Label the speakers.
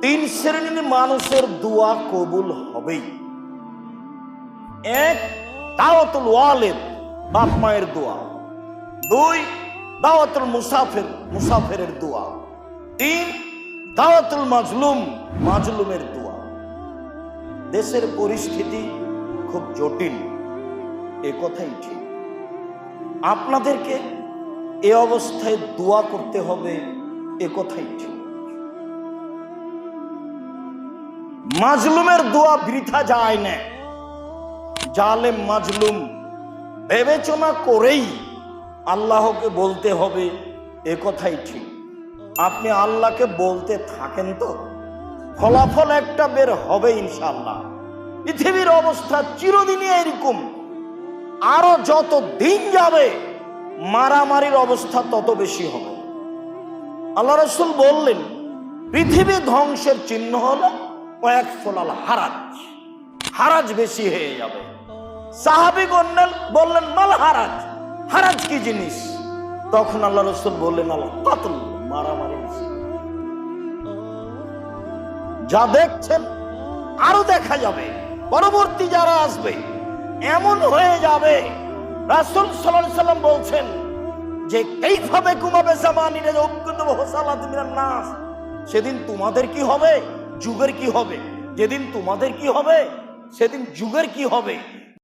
Speaker 1: তিন মানুষের দোয়া কবুল হবেই। এক, দাওয়াতুল ওয়ালিদ, বাপ মায়ের দোয়া। দুই, দাওয়াতুল মুসাফির, মুসাফিরের দোয়া। তিন, দাওয়াতুল মাজলুম, মাজলুমের দোয়া। দেশের পরিস্থিতি খুব জটিল। এ কথাই ঠিক। আপনাদেরকে এ অবস্থায় দোয়া করতে হবে, এ কথাই ঠিক। মাজলুমের দোয়া বৃথা যায় না। জালেম মাজলুম বিবেচনা করেই আল্লাহকে বলতে হবে, এ কথাই ঠিক। আপনি আল্লাহকে বলতে থাকেন তো? ফলাফল একটা বের হবে ইনশাল্লাহ পৃথিবীর অবস্থা চিরদিনই এরকম। আরও যত দিন যাবে, মারামারির অবস্থা তত বেশি হবে। আল্লাহ রসুল বললেন, পৃথিবী ধ্বংসের চিহ্ন হলো কয়েক ফলাল হারাজ। হারাজ বেশি হয়ে যাবে। সাহাবি বললেন বললেন মাল হারাজ। হারাজ কি জিনিস? তখন আল্লাহ রসুল বললেন আল্লাহ কাতল, মারামারি যা দেখছেন, আরও দেখা যাবে। পরবর্তী যারা আসবে, এমন হয়ে যাবে। রাসুল সাল্লাল্লাহু সাল্লাম বলছেন যে এইভাবে কুমাবে জামানিরে নাস? সেদিন তোমাদের কি হবে? যুগের কি হবে? যেদিন তোমাদের কি হবে? সেদিন যুগের কি হবে?